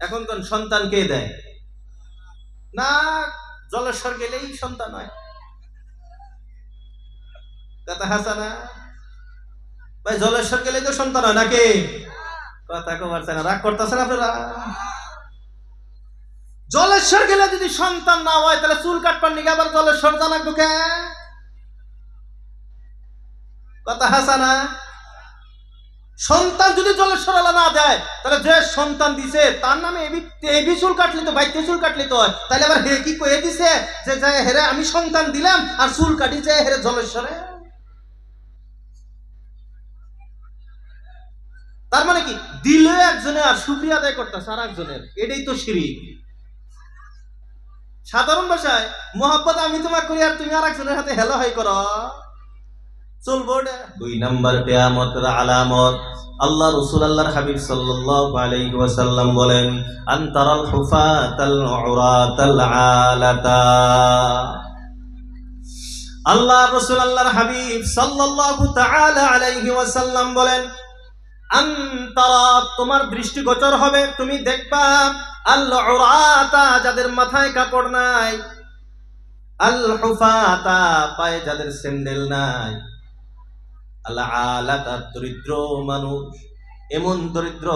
এখন কোন সন্তান কে দেয়? না জলেশ্বর গেলেই সন্তান হয়। কথা হাসানা ভাই জলেশ্বর গেলেই তো সন্তান হয় নাকি? কথা কমারছে না রাগ করতেছেন আপনারা? জলেশ্বর গেলে যদি সন্তান না হয়, তাহলে চুল কাটবার নিগে আবার জলেশ্বর জানাক ঢুকে কথা হাসানা সন্তান যদি জলেশ্বর আলা না দেয়, তাহলে যে সন্তান দিছে, তার নামে এবি চুল কাটলি তো, বাইতে চুল কাটলি তো। তাহলে আবার হে কি কয়ে দিছে? যে যে হেরে আমি সন্তান দিলাম, আর চুল কাটি যে হেরে জলেশ্বরে তার মানে কি? দিলে একজনে আর শুক্রিয়া আদায় করতেছে আর একজনের এটাই তো শিরিক। সাধারণ ভাষায়, মোহাব্বত আমি তোমার করি আর তুমি আর একজনের হাতে হেলো হয় করো। চলবো এটা? দুই নাম্বার আলামত। আল্লাহ রসুল আল্লাহর হাবিব সাল্লাল্লাহু আলাইহি ওয়াসাল্লাম বলেন, আনতারাল হুফাতাল উরাতাল আলাতা। আল্লাহ রসুল আল্লাহর হাবিব সাল্লাল্লাহু তাআলা আলাইহি ওয়াসাল্লাম বলেন, আনতারা, তোমার দৃষ্টিগোচর হবে। তুমি দেখবা, আল উরাতা যাদের মাথায় কাপড় নাই, আল হুফাতা পায়ে যাদের স্যান্ডেল নাই। আলাতা দরিদ্র মানুষ। এমন দরিদ্র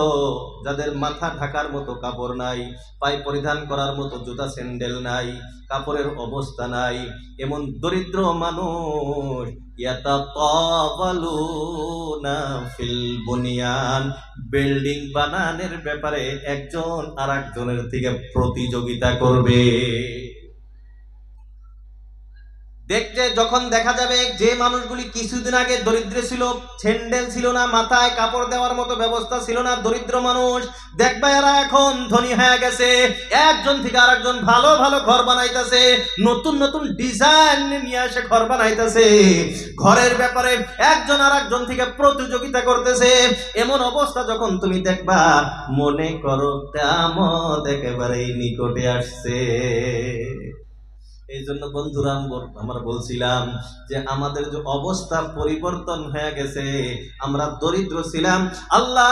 যাদের মাথা ঢাকার মতো কাপড় নাই, পায়ে পরিধান করার মতো জুতা, স্যান্ডেল নাই, কাপড়ের অবস্থা নাই, এমন দরিদ্র মানুষ ফিল বুনিয়ান। বিল্ডিং বানানোর ব্যাপারে একজন আর একজনের থেকে প্রতিযোগিতা করবে। দেখতে যখন দেখা যাবে যে মানুষগুলি কিছুদিন আগে দরিদ্র ছিল, স্যান্ডেল ছিল না, মাথায় কাপড় দেওয়ার মতো ব্যবস্থা ছিল না, দরিদ্র মানুষ দেখবে এরা এখন ধনী হয়ে গেছে। একজন থেকে আরেকজন ভালো ভালো ঘর বানাইতেছে, নতুন নতুন ডিজাইন নিয়ে এসে ঘর বানাইতেছে। ঘরের ব্যাপারে একজন আর একজন থেকে প্রতিযোগিতা করতেছে। এমন অবস্থা যখন তুমি দেখবা, মনে করো তেমন একেবারেই নিকটে আসছে। এই জন্য বন্ধুরা আমরা বলছিলাম যে আমাদের যে অবস্থা পরিবর্তন হয়ে গেছে, আমরা দরিদ্র ছিলাম। আল্লাহ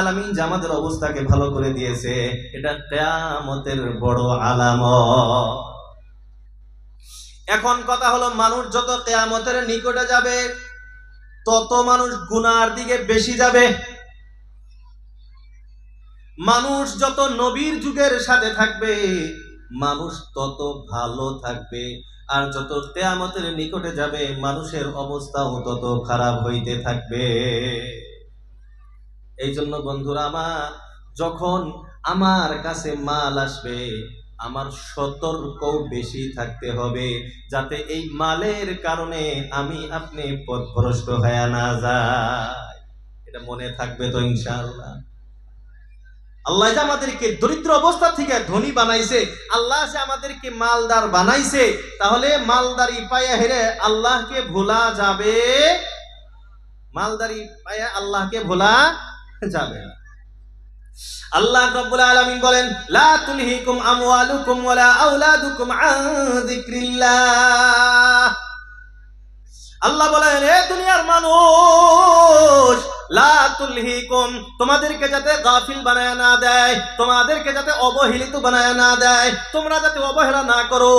আলামিন যে আমাদের অবস্থাকে ভালো করে দিয়েছে, এটা কেয়ামতের বড় আলামত। এখন কথা হলো, মানুষ যত কেয়ামতের নিকটে যাবে, তত মানুষ গুনার দিকে বেশি যাবে। মানুষ যত নবীর যুগের সাথে থাকবে মানুষ তত ভালো থাকবে। আর যত তেয়ামতের নিকটে যাবে, মানুষের অবস্থাও তত খারাপ হইতে থাকবে। এই জন্য বন্ধুরা আমার যখন আমার কাছে মাল আসবে, আমার সতর্ক বেশি থাকতে হবে, যাতে এই মালের কারণে আমি আপনি পথভ্রষ্ট হয়ে না যায় এটা মনে থাকবে তো ইনশাআল্লাহ। আল্লাহ যে আমাদেরকে দরিদ্র অবস্থা থেকে ধনী বানাইছে, আল্লাহ যে আমাদেরকে মালদার বানাইছে, তাহলে মালদারি পায়ে হেরে আল্লাহকে ভোলা যাবে মালদারি পায়ে আল্লাহকে ভোলা যাবে। আল্লাহ রাব্বুল আলামিন বলেন, লা তুলহিকুম আমওয়ালুকুম ওয়ালা আওলাদুকুম আন যিকরিল্লাহ আল্লাহ বলেন, এ দুনিয়ার মানুষ তোমাদেরকে যাতে গাফিল বানায় না দেয়, তোমাদেরকে যাতে অবহেলিত বানায় না দেয়, তোমরা যাতে অবহেলা না করো।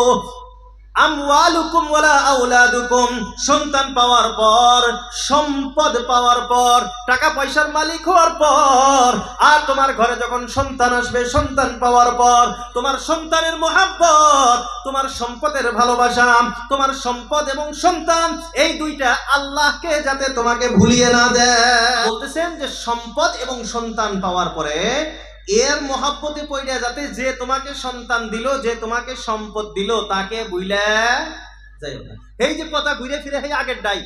আমওয়ালুকুম ওয়ালা আওলাদুকুম। সন্তান পাওয়ার পর, সম্পদ পাওয়ার পর, টাকা পয়সার মালিক হওয়ার পর, আর তোমার ঘরে যখন সন্তান আসবে, সন্তান পাওয়ার পর, তোমার সন্তানের মোহাব্বত, তোমার সম্পদের ভালোবাসা, তোমার সম্পদ এবং সন্তান, এই দুইটা আল্লাহকে যাতে তোমাকে ভুলিয়ে না দেয়। বলতেছেন যে, সম্পদ এবং সন্তান পাওয়ার পরে এর মহাব্বতে পড়িয়া যাতে যে তোমাকে সন্তান দিল, যে তোমাকে সম্পদ দিল, তাকে বুইলে যাই না। এই যে কথা ঘুরে ফিরে এই আগের ডাই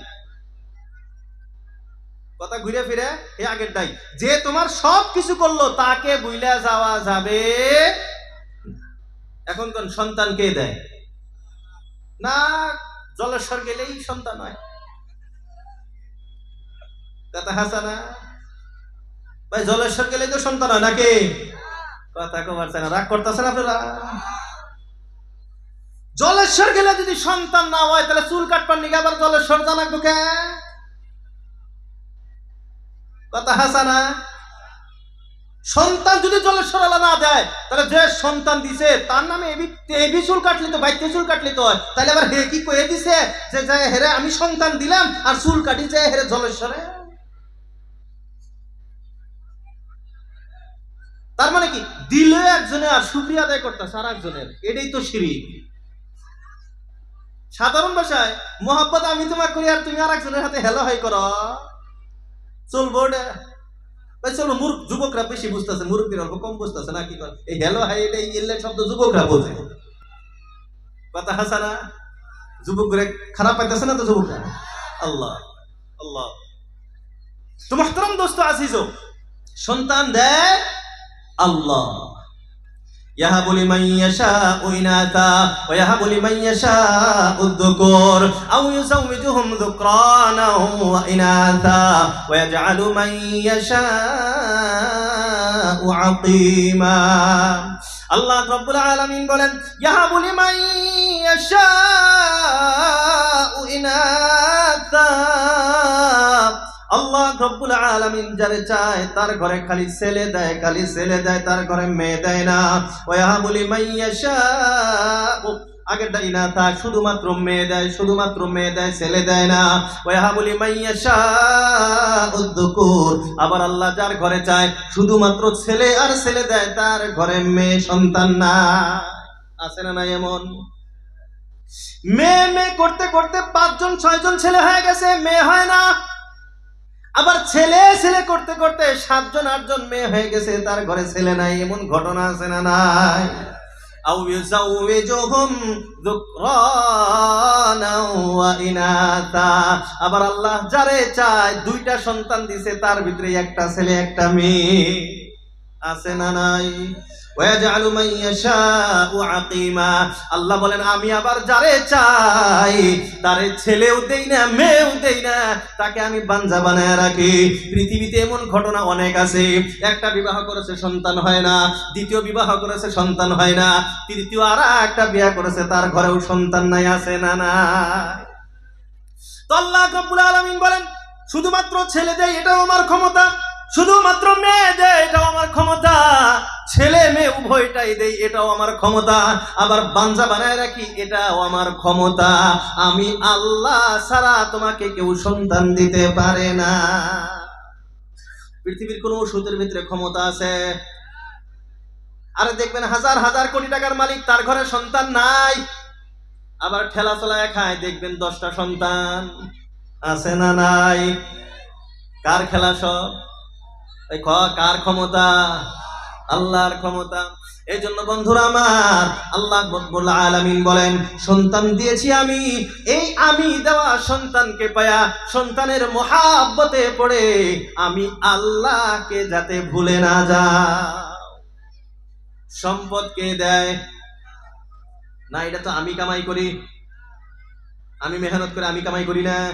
কথা ঘুরে ফিরে এই আগের ডাই যে তোমার সব কিছু করল, তাকে বুইলে যাওয়া যাবে এখন কোন সন্তান কে দেয়? না, জলেশ্বর গেলেই সন্তান হয়। কথা হাসানা ভাই জলেশ্বর গেলে তো সন্তান হয় নাকি? কথা কমারছে না রাগ করতেছেন আপনারা? জলেশ্বর গেলে যদি সন্তান না হয়, তাহলে চুল কাটবার নিগে আবার জলেশ্বর জানাক ঢুকে কথা হাসানা সন্তান যদি জলেশ্বর আলা না দেয়, তাহলে যে সন্তান দিছে, তার নামে এবি চুল কাটলি তো, বাইতে চুল কাটলি তো তাহলে আবার হে কি কয়ে দিছে? যে যে হেরে আমি সন্তান দিলাম, আর চুল কাটি যে হেরে জলেশ্বরে তার মানে কি? দিলে একজনে আর শুক্রিয়া আদায় করতেছে আর একজনের এটাই তো সিঁড়ি। সাধারণ ভাষায়, মোহাব্বত আমি তোমাকে করি আর তুমি আর একজনের হাতে হেলো হাই করো। চলবো চলো, মূর্খ যুবকরা বেশি বুঝতেছে, মুরব্বীর অল্প কম বুঝতেছে না কি করে এই হেলো হাই এটা ইল্লে শব্দ যুবকরা বোঝে। কথা হাসানা যুবকরা খারাপ পাইতেছে না তো যুবকরা? আল্লাহ আল্লাহ। তো মোহতরম দোস্ত আসিস সন্তান দেয় আল্লাহ يهب لمن يشاء إناثا ويهب لمن يشاء الذكور أو يزوجهم ذكرانا وإناثا ويجعل من يشاء عقيما আল্লাহ রব্বুল আলামিন বলেন ইয়াহাবু লিমান ইয়াশাউ ইনাথা আল্লাহ রব্বুল আলামিন যারে চায়, তার ঘরে খালি ছেলে দেয়, খালি ছেলে দেয়, তার ঘরে মেয়ে দেয় না। ওয়াহাবু লিমান ইয়াশাউ। আগেরটা ইনাথা শুধুমাত্র মেয়ে দেয়, শুধুমাত্র মেয়ে দেয়, ছেলে দেয় না। ওয়াহাবু লিমান ইয়াশাউ যুকুর আবার আল্লাহ যার ঘরে চায়, শুধুমাত্র ছেলে আর ছেলে দেয়, তার ঘরে মেয়ে সন্তান না। আছে না নাই এমন? মেয়ে মেয়ে করতে করতে পাঁচজন, ছয়জন ছেলে হয়ে গেছে, মেয়ে হয় না। আবার ছেলে ছেলে করতে করতে সাতজন, আটজন মেয়ে হয়ে গেছে, তার ঘরে ছেলে নাই, এমন ঘটনা আছে না নাই? আবার আল্লাহ যারে চায়, দুইটা সন্তান দিছে, তার ভিতরে একটা ছেলে, একটা মেয়ে। আছে না নাই? আল্লাহ বলেন, আমি আবার যারে চাই, তারে ছেলেও দেই না, মেয়েও দেই না, তাকে আমি বাঞ্জা বানায় রাখি। পৃথিবীতে এমন ঘটনা অনেক আছে। একটা বিবাহ করেছে, সন্তান হয় না। দ্বিতীয় বিবাহ করেছে, সন্তান হয় না। তৃতীয় আর একটা বিয়ে করেছে, তার ঘরেও সন্তান নাই, আছে না না তো আল্লাহ রব্বুল আলামিন বলেন, শুধুমাত্র ছেলে দেয় এটাও আমার ক্ষমতা। শুধুমাত্র মেয়ে দেয় এটাও আমার ক্ষমতা। ছেলে মেয়ে উভয়টাই দেই, এটাও আমার ক্ষমতা। আবার বাঞ্জা বানায় রাখি, এটাও আমার ক্ষমতা। আমি আল্লাহ ছাড়া তোমাকে কেউ সন্তান দিতে পারে না। পৃথিবীর কোন ওষুধের ভিতরে ক্ষমতা আছে? আরে দেখবেন হাজার হাজার কোটি টাকার মালিক, তার ঘরে সন্তান নাই। আবার ঠেলা চলায় খায়, দেখবেন দশটা সন্তান আছে না নাই? কার খেলা সব? কার ক্ষমতা? আল্লাহর ক্ষমতা। এই জন্য বন্ধুরা আমার, আল্লাহ আলামিন বলেন, সন্তান দিয়েছি আমি। এই আমি দেওয়া সন্তানকে পায়া সন্তানের মহাব্বতে পড়ে আমি আল্লাহকে যাতে ভুলে না যাও। সম্পদ কে দেয়? না, এটা তো আমি কামাই করি। আমি মেহনত করে আমি কামাই করি না।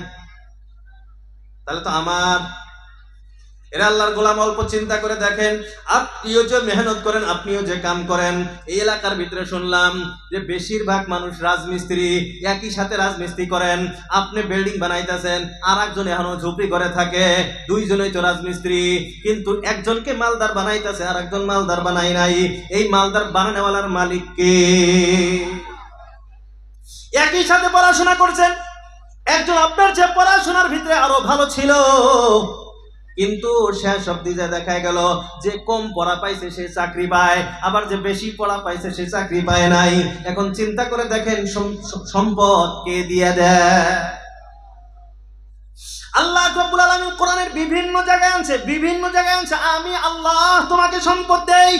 তাহলে তো আমার এরা আল্লাহর গোলাম অল্প চিন্তা করে দেখেন, আপনিও যে মেহনত করেন, আপনিও যে কাম করেন। এই এলাকার ভিতরে শুনলাম যে বেশিরভাগ মানুষ রাজমিস্ত্রি, একই সাথে রাজমিস্ত্রি করেন। আপনি বিল্ডিং বানাইতেছেন আর একজন এখনও ঝুপড়ি করে থাকে, দুইজনই তো রাজমিস্ত্রি। কিন্তু একজনকে মালদার বানাইতেছে আর একজন মালদার বানাই নাই। এই মালদার বানানোওয়ালার মালিক কে? একই সাথে পড়াশোনা করছেন। একজন আপনার যে পড়াশোনার ভিতরে আরও ভালো ছিল। কিন্তু শেষ অব্দি যে দেখা গেল যে কম পড়া পাইছে সে চাকরি পায়, আবার যে বেশি পড়া পাইছে সে চাকরি পায় নাই। এখন চিন্তা করে দেখেন সম- সম- সম্পদ কে দিয়ে দেয়। আল্লাহ রব্বুল আলামিন কোরআনের বিভিন্ন জায়গায় আনছে, বিভিন্ন জায়গায় আনছে। আমি আল্লাহ তোমাকে সম্পদ দেই।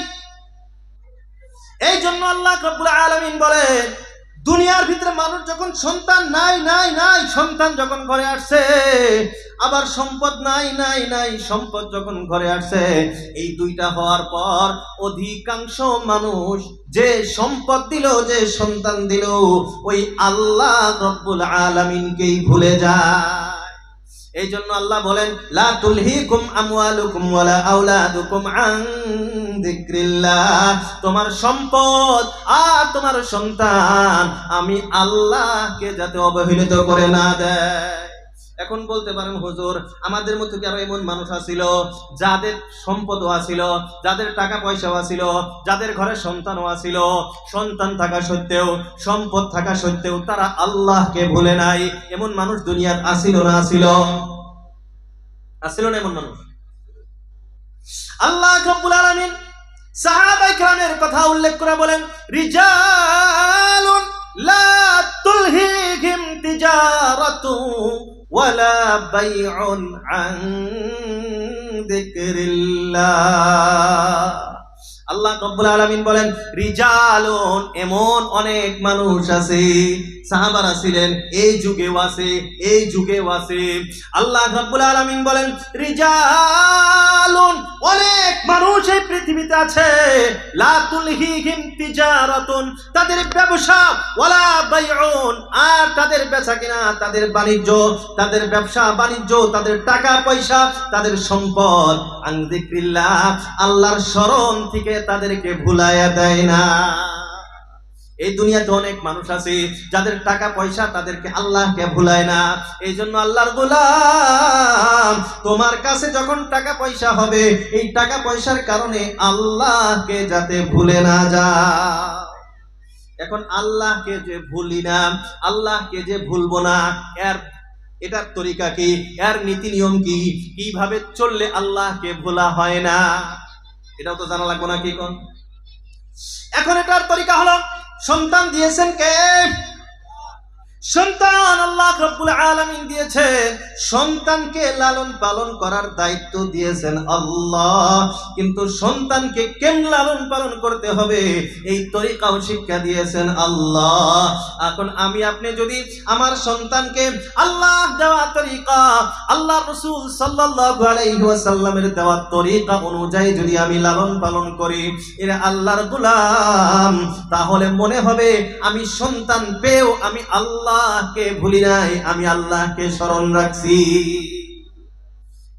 এই জন্য আল্লাহ রব্বুল আলামিন বলেন দুনিয়ার ভিতরে মানুষ যখন সন্তান, নাই নাই নাই, সন্তান যখন ঘরে আসছে, আবার সম্পদ, নাই নাই নাই, সম্পদ যখন ঘরে আসছে, এই দুইটা হওয়ার পর অধিকাংশ মানুষ যে সম্পদ দিল, যে সন্তান দিল, ওই আল্লাহ রব্বুল আলামিনকেই ভুলে যায়। এই জন্য আল্লাহ বলেন, লা তুলহিকুম আমওয়ালুকুম ওয়ালা আওলাদুকুম আন তোমার সম্পদ আর তোমার সন্তান আমি আল্লাহকে যাতে অবহেলিত করে না দেয়। এখন বলতে পারেন, হুজুর, আমাদের মতো কি আরও এমন মানুষ আছিল, যাদের সম্পদও আছিল, যাদের টাকা পয়সাও আছিল, যাদের ঘরে সন্তানও আছিল, সন্তান থাকা সত্ত্বেও, সম্পদ থাকা সত্ত্বেও তারা আল্লাহকে ভুলে নাই। এমন মানুষ দুনিয়ার আসিল না আসিল আসিল না এমন মানুষ? আল্লাহ আলামিন সাহাবা ইকরামের কথা উল্লেখ করে বলেন, রিজালুন লা তুলহিহিম তিজারাতু ওয়ালা বাইউন আন যিকরিল্লাহ। আল্লাহ রব্বুল আলামিন বলেন, রিজালুন এমন অনেক মানুষ আছে সাহাবারা ছিলেন, এই যুগেও আছে এই যুগেও আছে আল্লাহ রব্বুল আলামিন বলেন, রিজালুন, অনেক মানুষ এই পৃথিবীতে আছে। লা তুলহিহিম তিজারাতুন, তাদের ব্যবসা ওয়ালা বাইউন। আর তাদের বেচা কিনা, তাদের বাণিজ্য, তাদের ব্যবসা বাণিজ্য, তাদের টাকা পয়সা, তাদের সম্পদ। আন যিকরিল্লাহ, আল্লাহর স্মরণ থেকে তাদেরকে ভুলাইয়া দেয় না। এই দুনিয়াতে অনেক মানুষ আছে, যাদের টাকা পয়সা তাদেরকে আল্লাহকে ভুলায় না। এই জন্য আল্লাহর গোলাম, তোমার কাছে যখন টাকা পয়সা হবে, এই টাকা পয়সার কারণে আল্লাহকে যাতে ভুলে না যা এখন আল্লাহকে যে ভুলি না, আল্লাহকে যে ভুলবো না, এর, এটার তরিকা কি? এর নীতি নিয়ম কি? কীভাবে চললে আল্লাহকে ভোলা হয় না? এটাও তো জানা লাগবো না কি কোন? এখন এটার তরিকা হলো সন্তান দিয়েছেন কে সন্তান আল্লাহ রব্বুল আলামিন দিয়েছেন। সন্তানকে লালন পালন করার দায়িত্ব দিয়েছেন আল্লাহ। কিন্তু সন্তানকে কেন লালন পালন করতে হবে? এই তরিকাও শিক্ষা দিয়েছেন আল্লাহ। এখন আমি, আপনি যদি আমার সন্তানকে আল্লাহ দেওয়া তরিকা, আল্লাহ রসুল ওয়াসাল্লামের দেওয়া তরিকা অনুযায়ী যদি আমি লালন পালন করি, এরা আল্লাহর গোলাম, তাহলে মনে হবে আমি সন্তান পেয়েও আমি আল্লাহকে ভুলি নাই, আমি আল্লাহকে স্মরণ রাখছি।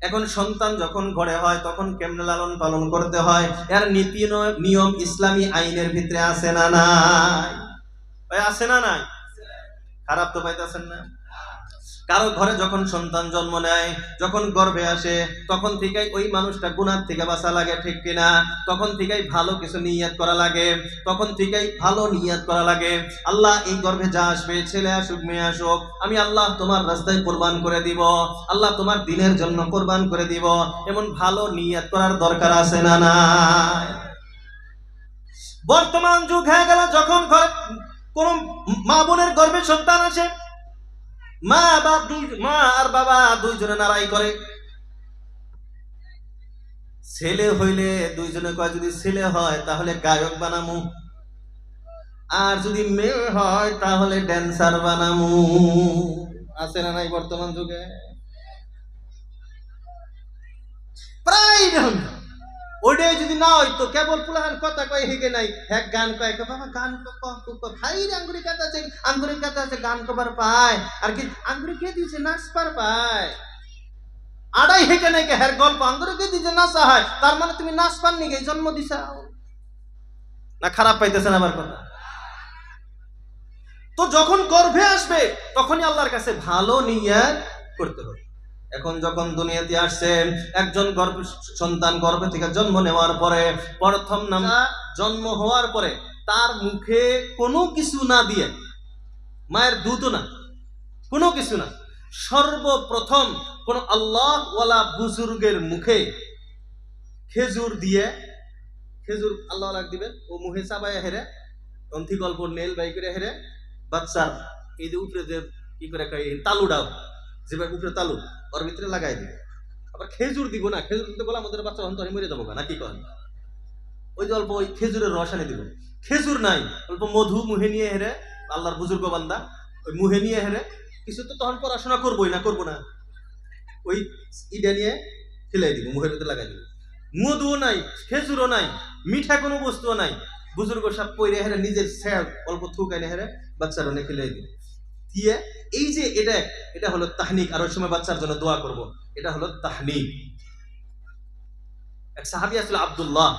এখন সন্তান যখন ঘরে হয়, তখন কেমনে লালন পালন করতে হয়? এর নীতি নিয়ম ইসলামী আইনের ভিতরে আছে না নাই? আছে না নাই? খারাপ তো পাইতেছেন না? কারও ঘরে যখন সন্তান জন্ম নেয়, যখন গর্ভে আসে, তখন থেকেই ওই মানুষটা গুণার থেকে বাঁচা লাগে, ঠিক কিনা? তখন থেকেই ভালো কিছু নিয়াত করা লাগে, তখন থেকেই ভালো নিয়াত করা লাগে। আল্লাহ এই গর্ভে যা আসবে, ছেলে আসুক, মেয়ে আসুক, আমি আল্লাহ তোমার রাস্তায় কোরবান করে দিব, আল্লাহ তোমার দিনের জন্য কোরবান করে দিব। এমন ভালো নিয়াত করার দরকার আছে না না বর্তমান যুগ হয়ে গেল, যখন কোন মা বোনের গর্ভে সন্তান আসে মা বা দুই, মা আর বাবা দুইজনে নারাই করে। ছেলে হইলে দুইজনে কয়, যদি ছেলে হয়, তাহলে গায়ক বানামু। আর যদি মেয়ে হয়, তাহলে ড্যান্সার বানামু। আছে না নাই বর্তমান যুগে? প্রায়। ওইটাই যদি না হইতো, কেবল পুলান কথা কয় হিগে নাই? হ্যাঁ গান কয় বাবা, গান রে আঙ্গুরি কাটা আছে, আঙ্গুরি কাটা আছে, গান কবার পায়, আর কি আঙ্গুরি কে দিয়েছে, নাচ পার পায়। আড়াই হেকে নাকি হ্যার গল্প, আঙ্গুরি কে দিয়েছে, নাচা হয়, তার মানে তুমি নাচ পাননি গে জন্ম দিছাও? না, খারাপ পাইতেছেন আমার কথা। তো যখন গর্ভে আসবে, তখনই আল্লাহর কাছে ভালো নিয়ে করতে হবে। এখন যখন দুনিয়াতে আসছে একজন গর্ভ সন্তান গর্ভ থেকে জন্ম নেওয়ার পরে প্রথম নাম জন্ম হওয়ার পরে তার মুখে কোনো কিছু না দিয়ে মায়ের দুধ না কোনো কিছু না সর্বপ্রথম কোন আল্লাহ ওয়ালা বুজুর্গের মুখে খেজুর দিয়ে খেজুর আল্লাহ লাগ দিবেন ও মুখে চাবাই হেরে অন্থি গল্প নেল বাই করে হেরে বাচ্চার এই যে উপরে যে কি করে কয়, এই তালুটাও যেভাবে উপরে তালু ওর ভিতরে লাগাই দিবে। আবার খেজুর দিব না, খেজুর দিতে বলে আমাদের বাচ্চা অন্তরে মরে যাব না কি করেন ওই যে অল্প ওই খেজুরের রস আনি দিব। খেজুর নাই, অল্প মধু মুহে নিয়ে হেরে, আল্লাহর বুজুর্গ বান্দা, ওই মুহে নিয়ে হেরে, কিছু তো তখন পড়াশোনা করবোই না, করব না। ওই ইটা নিয়ে ফেলাই দিব, মুহের ভিতরে লাগাই দিব। মধুও নাই, খেজুরও নাই, মিঠা কোনো বস্তুও নাই। বুজুর্গ সব পইরে হেরে নিজের স্যার অল্প থুক এনে হেরে বাচ্চার অনেক ফেলাই দিব। দিয়ে এই যে এটা এটা হলো তাহনিক। আর ওই সময় বাচ্চার জন্য দোয়া করব। এটা হলো তাহনিক। এক সাহাবি আসলে আব্দুল্লাহ।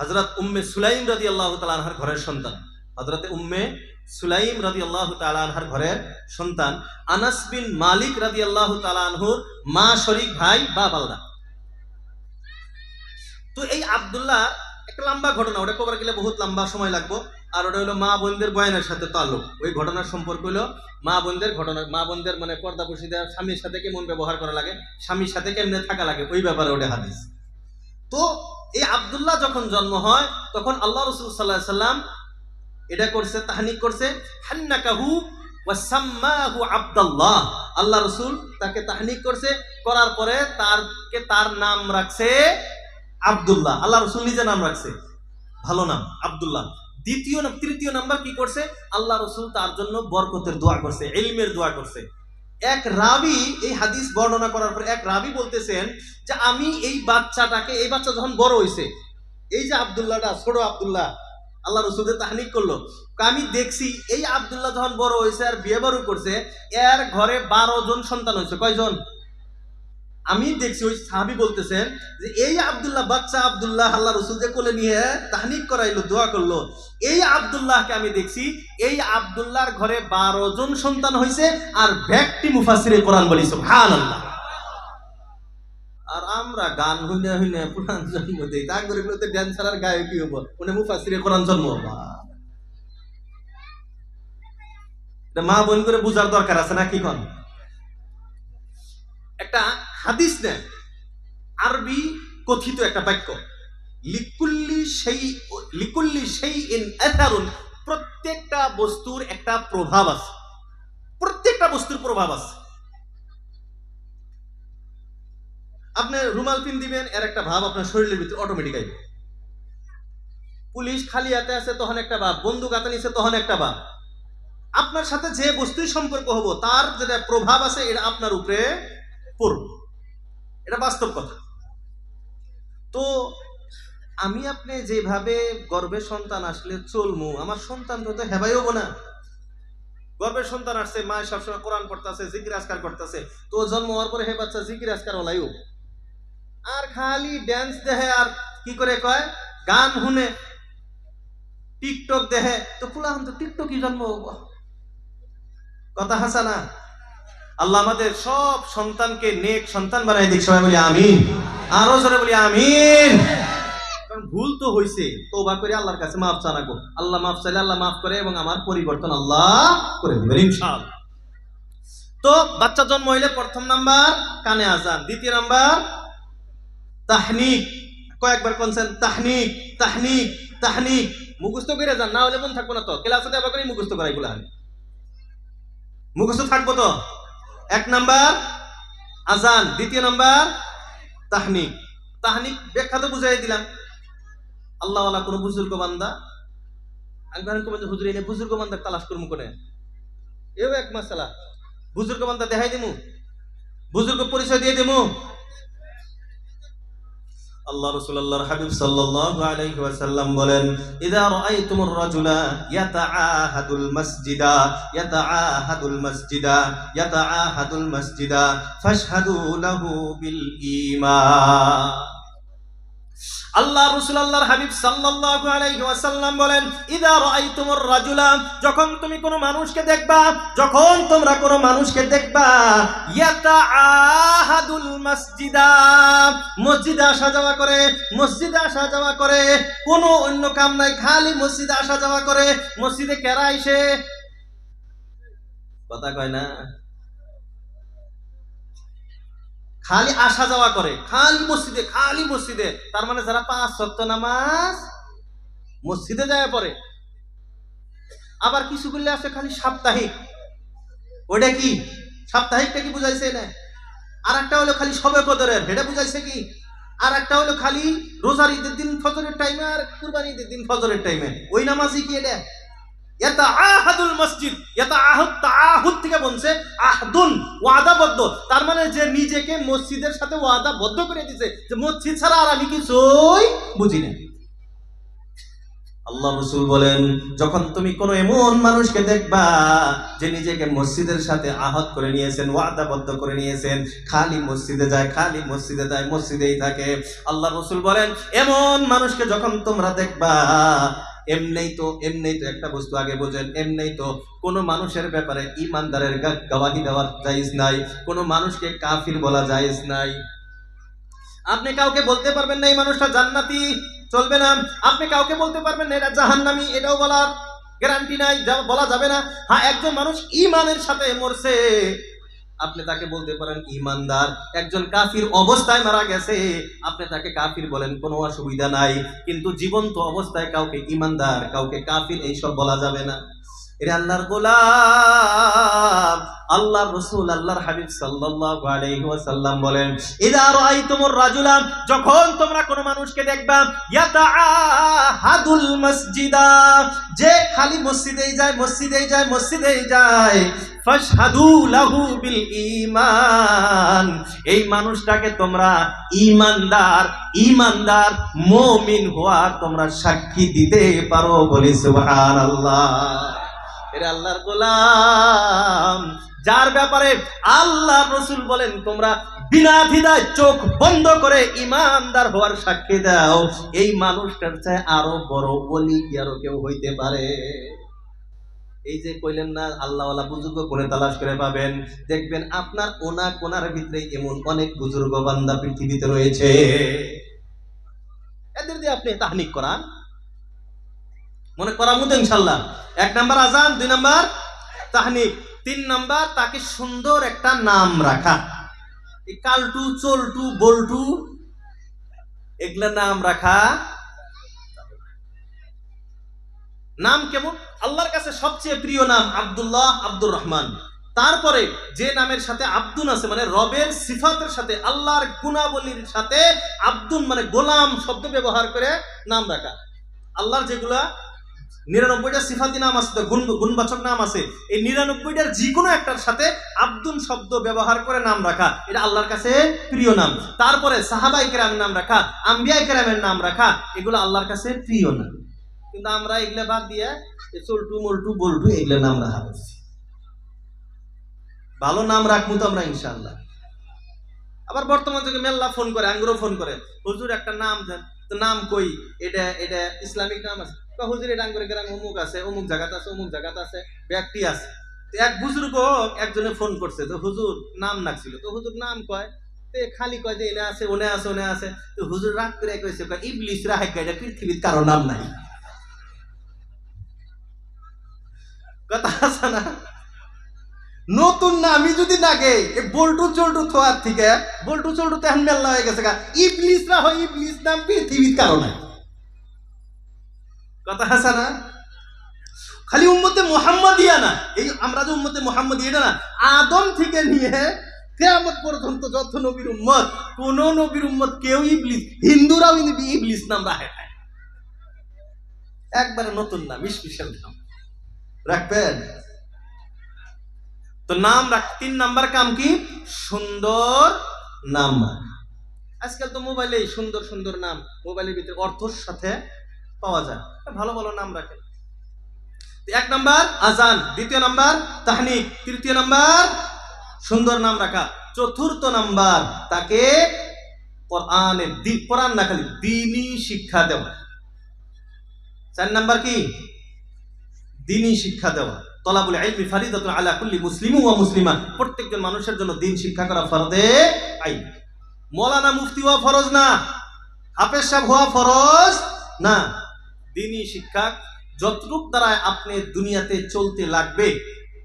হজরত উম্মে সুলাইম রাদি আল্লাহ তালানহার ঘরের সন্তান। হজরতে উম্মে সুলাইম রাদি আল্লাহ তালানহার ঘরের সন্তান। আনাস বিন মালিক রাদি আল্লাহ তালানহুর মা, শরিক ভাই, বা বালদা। তো এই আব্দুল্লাহ একটা লম্বা ঘটনা, ওটা কবার গেলে বহুত লম্বা সময় লাগবো। আর ওটা হলো মা বোনদের বয়ানের সাথে তাল্লুক ওই ঘটনার সম্পর্ক হলো মা বোনদের ঘটনা, মা বোনদের মানে পর্দা পুষিদের স্বামীর সাথে কেমন ব্যবহার করা লাগে, স্বামীর সাথে কেমনে থাকা লাগে, ওই ব্যাপারে ওটা হাদিস। তো এই আবদুল্লাহ যখন জন্ম হয়, তখন আল্লাহ রসুল সাল্লাহ সাল্লাম এটা করছে, তাহানিক করছে ওয়াসাম্মাহু আব্দুল্লাহ। আল্লাহ রসুল তাকে তাহনিক করছে, করার পরে তারকে তার নাম রাখছে আবদুল্লাহ। আল্লাহ রসুল নিজে নাম রাখছে। ভালো নাম, আব্দুল্লাহ। দ্বিতীয় তৃতীয় নাম্বার কি করছে? আল্লাহ রসুল তার জন্য বরকতের দোয়া করছে এলমের দোয়া করছে। এক রাবি এই হাদিস বর্ণনা করার পর এক রাবি বলতেছেন যে, আমি এই বাচ্চাটাকে, এই বাচ্চা যখন বড় হয়েছে এই যে আব্দুল্লাহটা, ছোট আব্দুল্লাহ, আল্লাহ রসুলের তাহানিক করল। আমি দেখছি এই আব্দুল্লাহ যখন বড় হয়েছে আর বিয়ে বারু করছে, এর ঘরে বারো জন সন্তান হয়েছে কয়জন? আমি দেখছি ওই সাহাবি বলতেছেন যে, এই আব্দুল্লাহ, বাচ্চা আবদুল্লাহ আল্লাহ রসুল যে কোলে নিয়ে তাহনিক করাইলো, দোয়া করল। এই আব্দুল্লাহকে আমি দেখছি, এই আব্দুল্লাহর ঘরে বারো জন সন্তান হয়েছে আর ব্যক্তি মুফাসিরে কোরআন বলি সুবহান আল্লাহ আর আমরা গান হইনে হইনে পুরান জন্ম দেই, তা করে তো ড্যান্সার আর গায়ক কি হব? উনি মুফাসিরে কোরআন জন্ম হব। মা বোন করে বুঝার দরকার আছে না কি কন? একটা হাদিস নেন আরবি কথিত একটা বাক্য, লিকুল্লি সেই লিকুল্লি সেই ইন এথারুন প্রত্যেকটা বস্তুর একটা প্রভাব আছে। প্রত্যেকটা বস্তুর প্রভাব আছে। আপনি রুমাল পিন দিবেন, এর একটা ভাব আপনার শরীরের ভিতরে অটোমেটিক আইবে। পুলিশ খালি হাতে আছে তখন একটা ভাব, বন্দুক হাতে নিছে তখন একটা ভাব। আপনার সাথে যে বস্তুর সম্পর্ক হব, তার যেটা প্রভাব আছে, এটা আপনার উপরে পড়বে। এটা বাস্তব কথা। তো আমি আপনি যেভাবে গর্ভের সন্তান আসলে চলমু, আমার সন্তান তো হেবাই হব না। গর্ভের সন্তান আসছে, মা সবসময় কোরআন পড়তেছে, জিকির আজকার করতেছে, তো জন্ম হওয়ার পরে হে বাচ্চা, জিকির আজকার ওলাইও। আর খালি ড্যান্স দেহে আর কি করে কয়? গান শুনে। টিকটক দেহে তো ফুলা তো টিকটকই জন্ম কথা হাসা না। আল্লাহ আমাদের সব সন্তানকে নেক সন্তান বানাই দিক, সবাই বলি আমিন। আরও জোরে বলি আমিন। ভুল তো হইছে তোবা করে আল্লাহর কাছে মাফ চানাকো আল্লাহ মাফ চাইলে আল্লাহ মাফ করে এবং আমার পরিবর্তন আল্লাহ করে দিবেন, ইনশাআল্লাহ। তো বাচ্চা জন্ম হইলে প্রথম নাম্বার, কানে আজান। দ্বিতীয় নাম্বার, তাহনিক। কয়েকবার কোনছেন তাহনিক তাহনিক তাহনিক। মুখস্থ করে যান, না হলে মন থাকব না তো। ক্লাসে দেওয়া করে মুখস্থ করাই বলে মুখস্থ থাকব তো? এক নাম্বার, আজান। দ্বিতীয় নাম্বার, তাহনিক। তাহনিক ব্যাখ্যা তো বুঝাই দিলাম। আল্লাহ কোনো বুজুর্গ বান্দা বুজুর্গ বুজুর্গ বান্দা দেখাই দিমু। বুজুর্গ পরিচয় দিয়ে দিমু। আল্লাহ রসুল আল্লাহর হাবিব সাল্লাল্লাহু আলাইহি ওয়াসাল্লাম বলেন, ইদা রাআইতুমুর রাজুলা ইয়াতাআহাদুল মাসজিদা ইয়াতাআহাদুল মাসজিদা ইয়াতাআহাদুল মাসজিদা, ফাশহাদু লাহু বিল ঈমান। আল্লাহ রসুল আল্লাহর হাবিব সাল্লাল্লাহু আলাইহি ওয়াসাল্লাম বলেন, ইদা রাআইতুমুর রাজুলা যখন তুমি কোনো মানুষকে দেখবা, যখন তোমরা কোনো মানুষকে দেখবা ইয়াতাআহাদুল মাসজিদা মসজিদে আসা যাওয়া করে, মসজিদে আসা যাওয়া করে, কোনো অন্য কাম নাই, খালি মসজিদে আসা যাওয়া করে, মসজিদে কেরা আইসে কথা কয় না? খালি আসা যাওয়া করে, খালি মসজিদে খালি মসজিদে। তার মানে যারা পাঁচ সপ্ত নামাজ মসজিদে যায় পরে আবার কিছু করলে আছে খালি সাপ্তাহিক। ওটা কি? সাপ্তাহিকটা কি বুঝাইছে না আর একটা হলো খালি সবে কদরের এটা বুঝাইছে কি? আর একটা হলো খালি রোজার ঈদের দিন ফজরের টাইমে আর কুরবানি ঈদের দিন ফজরের টাইমে ওই নামাজই কি এটা? মানে যখন তুমি কোনো এমন মানুষকে দেখবা, যে নিজেকে মসজিদের সাথে আহত করে নিয়েছেন, ওয়াদাবদ্ধ করে নিয়েছেন, খালি মসজিদে যায়, খালি মসজিদে যায়, মসজিদেই থাকে। আল্লাহ রসুল বলেন, এমন মানুষকে যখন তোমরা দেখবা এমনেই তো এমনেই তো একটা বস্তু আগে বোঝেন, এমনেই তো কোনো মানুষের ব্যাপারে ইমানদারের গাওয়াহি দেওয়ার জায়েজ নাই, কোনো মানুষকে কাফির বলা জায়েজ নাই। আপনি কাউকে বলতে পারবেন না এই মানুষটা জান্নাতি, চলবে না। আপনি কাউকে বলতে পারবেন না, এটা জাহান্নামি, এটাও বলার গ্যারান্টি নাই বলা যাবে না। হ্যাঁ একজন মানুষ ইমানের সাথে মরছে আপনি তাকে বলতে পারেন ইমানদার। একজন কাফির অবস্থায় মারা গেছে। আপনি তাকে কাফির বলেন, কোনো অসুবিধা নাই। কিন্তু জীবন্ত অবস্থায় কাউকে ইমানদার, কাউকে কাফির, এইসব বলা যাবে না। আল্লাহর রসুল যখন তোমরা কোনো মানুষকে দেখবা মসজিদা যে খালি মসজিদেই যায় মসজিদেই যায় মসজিদেই যায় লাহু বিল এই মানুষটাকে তোমরা ঈমানদার ঈমানদার মুমিন হওয়ার তোমরা সাক্ষী দিতে পারো বলি সুবহানাল্লাহ। এর আল্লাহর গোলাম। যার ব্যাপারে আল্লাহ রসুল বলেন, তোমরা বিনা দ্বিধায় চোখ বন্ধ করে ইমানদার হওয়ার সাক্ষী দাও। এই মানুষটার চাই আরও বড় বলি কি আরও কেউ হইতে পারে? এই যে কইলেন না, আল্লাহওয়ালা বুজুর্গ কোনে তালাশ করে পাবেন। দেখবেন আপনার ওনা কোনার ভিতরে এমন অনেক বুজুর্গ বান্দা পৃথিবীতে রয়েছে। এদের দিয়ে আপনি তাহনিক করান। মনে করা মতো ইনশাল্লাহ। এক নাম্বার আজান, দুই নাম্বার তাহনিক তিন নাম্বার তাকে সুন্দর একটা নাম রাখা। কালটু, চলটু, বল্টু, এগুলা নাম রাখা। নাম কেমন? আল্লাহর কাছে সবচেয়ে প্রিয় নাম আব্দুল্লাহ আব্দুর রহমান। তারপরে যে নামের সাথে আব্দুন আছে মানে রবের সিফাতের সাথে, আল্লাহর গুণাবলীর সাথে আব্দুন মানে গোলাম শব্দ ব্যবহার করে নাম রাখা। আল্লাহর যেগুলা নিরানব্বইটা সিফাতি নাম আছে গুণ, গুণবাচক নাম আছে। এই নিরানব্বইটার যে কোনো একটার সাথে আব্দুল শব্দ ব্যবহার করে নাম রাখা, এটা আল্লাহর কাছে প্রিয় নাম। তারপরে সাহাবাই কেরামের নাম রাখা, আম্বিয়া কেরামের নাম রাখা, এগুলো আল্লাহর কাছে প্রিয় নাম। কিন্তু আমরা এগুলা বাদ দিয়ে চল্টু, মল্টু, বল্টু এগুলো নাম রাখা করছি ভালো নাম রাখব তো আমরা ইনশাল্লাহ আবার বর্তমান যুগে মেল্লা ফোন করে আঙ্গুরও ফোন করে, হুজুর একটা নাম দেন, তো নাম কই? এটা এটা ইসলামিক নাম আছে। কয়, হুজুর এটা আঙ্গুরে গ্রাম অমুক আছে অমুক জায়গাত আছে অমুক জায়গাত আছে ব্যক্তি আছে। এক বুজুর্গ একজনে ফোন করছে তো হুজুর নাম নাকছিল তো হুজুর নাম কয়? তো খালি কয় যে এনে আছে ওনে আছে ওনে আছে। তো হুজুর রাগ করে কয় রাহেক এটা পৃথিবীর কারও নাম নাই। কথা আছে না? নতুন নামই যদি নাগে বল্টু চল্টু থোয়ার থেকে বল্টু চল্টু তেহান মেল্লা হয়ে গেছে ইবলিস না হয় ইবলিস নাম পৃথিবীর কারণে কথা আছে না? খালি উম্মতে মোহাম্মদিয়া না। এই আমরা যে উম্মতে মোহাম্মদিয়া, এটা না। আদম থেকে নিয়ে কেয়ামত পর্যন্ত যত নবীর উম্মত, কোন নবীর উম্মত কেউ ইবলিস, হিন্দুরাও ইবলি- ইবলিস নাম রাখে নাই। একবারে নতুন নাম স্পেশাল নাম। রাখবেন? তো নাম রাখ তিন নাম্বার কাম কি? সুন্দর নাম আজকাল তো মোবাইলে সুন্দর সুন্দর নাম। মোবাইলের ভিতরে অর্থর সাথে পাওয়া যায়। ভালো ভালো নাম রাখে এক নাম্বার, আজান। দ্বিতীয় নাম্বার, তাহনিক। তৃতীয় নাম্বার, সুন্দর নাম রাখা। চতুর্থ নাম্বার, তাকে শিক্ষা দেওয়া। চার নাম্বার কি? দিনই শিক্ষা দেওয়া। তলাবুল মুসলিম ওয়া মুসলিমা প্রত্যেকজন মানুষের জন্য দিন শিক্ষা করা ফরদে আইন। মৌলানা মুফতি হওয়া ফরজ না? হাফেজ সাহেব হওয়া ফরজ না? দিনই শিক্ষা যতটুক দ্বারা আপনি দুনিয়াতে চলতে লাগবে,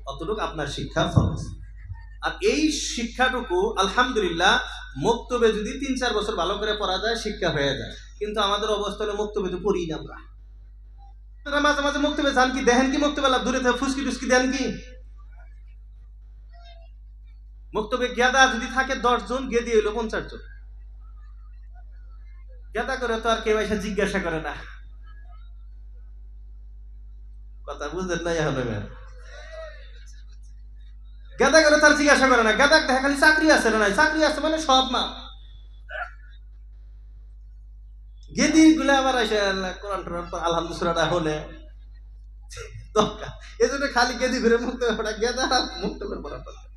ততটুকু আপনার শিক্ষা ফরজ। আর এই শিক্ষাটুকু, আলহামদুলিল্লাহ, মক্তবে যদি তিন চার বছর ভালো করে পড়া যায়, শিক্ষা হয়ে যায়। কিন্তু আমাদের অবস্থা মক্তবে তো পড়ি না আমরা। আপনারা মাঝে মাঝে মক্তবে যান কি, দেখেন কি মক্তবে দূরে থেকে ফুসকি টুসকি দেন কি? মক্তবে গেদা যদি থাকে দশ জন, গেদি হইল পঞ্চাশ জন। গেদা করে তো আর কেউ এসে জিজ্ঞাসা করে না। কথা গাদা তার জিজ্ঞাসা করে না দেখা খালি চাকরি আছে না চাকরি আছে মানে সব না। গেদি গুলা আবার আসে কোরআন আলহামদুলিল্লাহ হলে দরকার। এই জন্য খালি গেদি ঘুরে মুক্ত ওটা গেদা মুক্ত করে দরকার।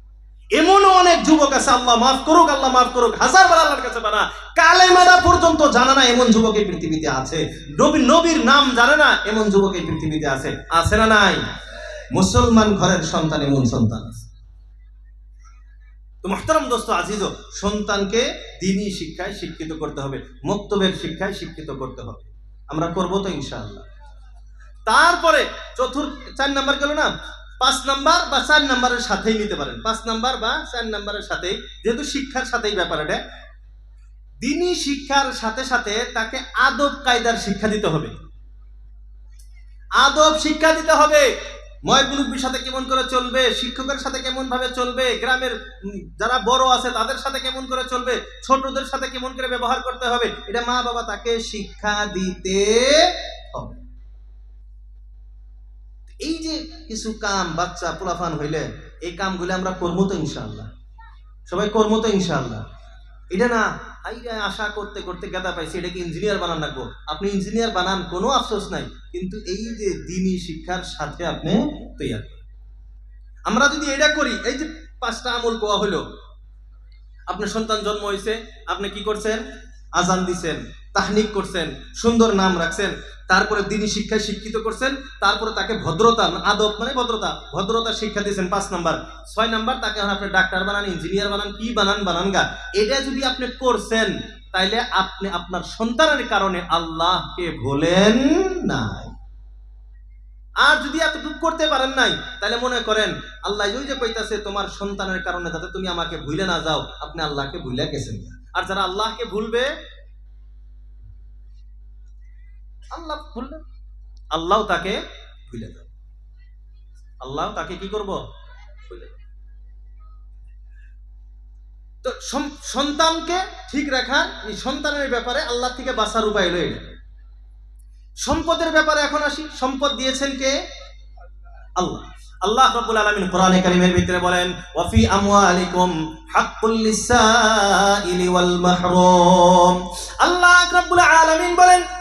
এমনও অনেক যুবক আছে, আল্লাহ মাফ করুক, আল্লাহ মাফ করুক, হাজার বার আল্লাহর কাছে বানা কালেমারা পর্যন্ত জানে না এমন যুবক এই পৃথিবীতে আছে। নবী, নবীর নাম জানে না এমন যুবক এই পৃথিবীতে আছে। আছে না নাই? মুসলমান ঘরের সন্তান এমন সন্তান আছে। তো দোস্ত আজিজ সন্তানকে দিনই শিক্ষায় শিক্ষিত করতে হবে, মক্তবের শিক্ষায় শিক্ষিত করতে হবে। আমরা করব তো ইনশাআল্লাহ। তারপরে চতুর্থ চার নাম্বার গেল না? পাঁচ নাম্বার বা চার নাম্বারের সাথেই নিতে পারেন। পাঁচ নাম্বার বা চার নাম্বারের সাথেই, যেহেতু শিক্ষার সাথেই ব্যাপার এটা দিনই শিক্ষার সাথে সাথে তাকে আদব কায়দার শিক্ষা দিতে হবে। আদব শিক্ষা দিতে হবে। ময় মুরব্বীর সাথে কেমন করে চলবে, শিক্ষকের সাথে কেমন ভাবে চলবে, গ্রামের যারা বড় আছে তাদের সাথে কেমন করে চলবে, ছোটদের সাথে কেমন করে ব্যবহার করতে হবে, এটা মা বাবা তাকে শিক্ষা দিতে হবে। এই যে কিছু কাম বাচ্চা পোলাফান হইলে, এই কামগুলো আমরা করব তো ইনশাআল্লাহ। সবাই করব তো ইনশাআল্লাহ। এটা না আশা করতে করতে গাদা পাইছি এটাকে ইঞ্জিনিয়ার বানান রাখব আপনি ইঞ্জিনিয়ার বানান, কোনো আফসোস নাই। কিন্তু এই যে দিনী শিক্ষার সাথে আপনি তৈরি আমরা যদি এটা করি, এই যে পাঁচটা আমল কোয়া হলো আপনার সন্তান জন্ম হয়েছে আপনি কি করছেন? আজান দিছেন। তাহনিক করছেন, সুন্দর নাম রাখছেন, তারপরে দিনী শিক্ষায় শিক্ষিত করছেন, তারপরে তাকে ভদ্রতা, আদব মানে ভদ্রতা ভদ্রতা শিক্ষা দিয়েছেন পাঁচ নাম্বার। ছয় নাম্বার, তাকে আপনি ডাক্তার বানান, ইঞ্জিনিয়ার বানান, কি বানান বানান গা এটা যদি আপনি করছেন, তাইলে আপনি আপনার সন্তানের কারণে আল্লাহকে ভোলেন নাই। আর যদি এতটুকু করতে পারেন নাই তাহলে মনে করেন, আল্লাহ ওই যে কইতাছে, তোমার সন্তানের কারণে যাতে তুমি আমাকে ভুলে না যাও, আপনি আল্লাহকে ভুলে গেছেন আর যারা আল্লাহকে ভুলবে আল্লাহ ভুলবে আল্লাহ তাকে ভুলে যাবে। আল্লাহ তাকে কি করব? ভুলে। তো সন্তানকে ঠিক রাখার এই সন্তানের ব্যাপারে আল্লাহ থেকে বাঁচার উপায় হলো এটা। সম্পদের ব্যাপারে এখন আসি। সম্পদ দিয়েছেন কে? আল্লাহ। আল্লাহ রাব্বুল আলামিন কোরআনে কারীমের ভিতরে বলেন ওয়াফি আমওয়ালিকুম হাক্কুল লিসাইলি ওয়াল মাহরুম। আল্লাহ রাব্বুল আলামিন বলেন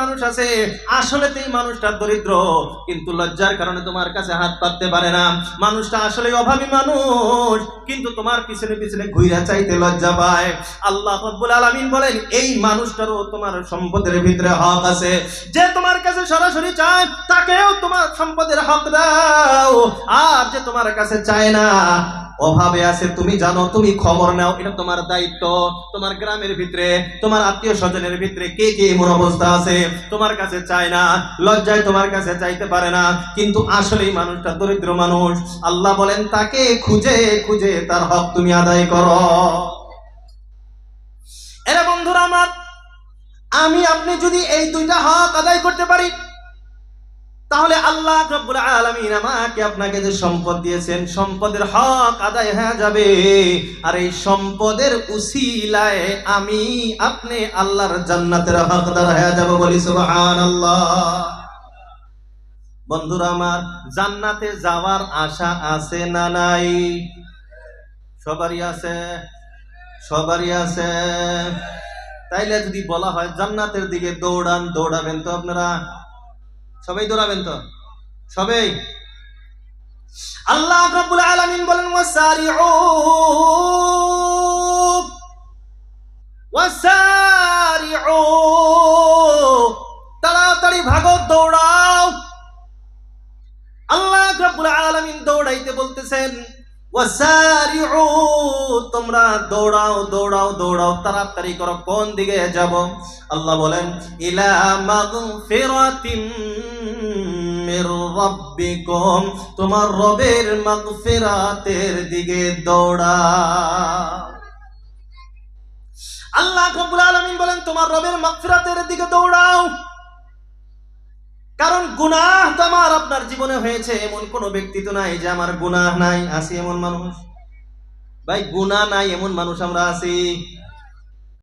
মানুষ আছে। আসলে এই মানুষটা দরিদ্র, কিন্তু লজ্জার কারণে তোমার কাছে হাত পাততে পারে না। মানুষটা আসলে অভাবী মানুষ, কিন্তু তোমার পিছনে পিছনে ঘুইরা চাইতে লজ্জা পায়। আল্লাহ রব্বুল আলামিন বলেন, এই মানুষটারও তোমার সম্পদের ভিতরে হক আছে। যে তোমার কাছে সরাসরি চায়, তাকেও তোমার সম্পদের হক দাও। আর যে তোমার কাছে চায় না অভাবে আছে, তুমি জানো, তুমি খবর নাও, এটা তোমার দায়িত্ব। তোমার গ্রামের ভিতরে, তোমার আত্মীয় স্বজনের ভিতরে কে কে এমন অবস্থা আছে, তোমার কাছে চায় না, লজ্জায় তোমার কাছে চাইতে পারে না। কিন্তু আসলেই মানুষটা দরিদ্র মানুষ। আল্লাহ বলেন, তাকে খুঁজে খুঁজে তার হক তুমি আদায় করো। এরা বন্ধুরা আমার, আমি, আপনি যদি এই দুইটা হক আদায় করতে পারি তাহলে আল্লাহ রব্বুল আলামিন আমাকে আপনাকে যে সম্পদ দিয়েছেন, সম্পদের হক আদায় হয়ে যাবে। আর এই সম্পদের উসিলায় আমি আপনি আল্লাহর জান্নাতের হকদার হয়ে যাব বলি সুবহানাল্লাহ। বন্ধুরা আমার, জান্নাতে যাওয়ার আশা আছে না নাই? সবারই আছে সবারই আছে। তাইলে যদি বলা হয় জান্নাতের দিকে দৌড়ান, দৌড়াবেন তো আপনারা? সবাই দৌড়াবেন তো? সবাই? আল্লাহ রাব্বুল আলামিন বলেন ওয়াসারিউ ওয়াসারিউ তাড়াতাড়ি ভাগো, দৌড়াও। আল্লাহ রাব্বুল আলামিন দৌড়াইতে বলতেছেন তোমরা দৌড়াও দৌড়াও দৌড়াও, তাড়াতাড়ি করো, কোন দিকে যাব? আল্লাহ বলেন, ইলা রাব্বিকুম, তোমার রবের মাগফিরাতের দিকে দৌড়াও। আল্লাহ রাব্বুল আলামিন বলেন, তোমার রবের মাগফিরাতের দিকে দৌড়াও। কারণ গুনাহ তো আমার আপনার জীবনে হয়েছে, এমন কোনো ব্যক্তি তো নাই যে আমার গুনাহ নাই, আছে এমন মানুষ। ভাই গুণা নাই, এমন মানুষ আমরা আছি।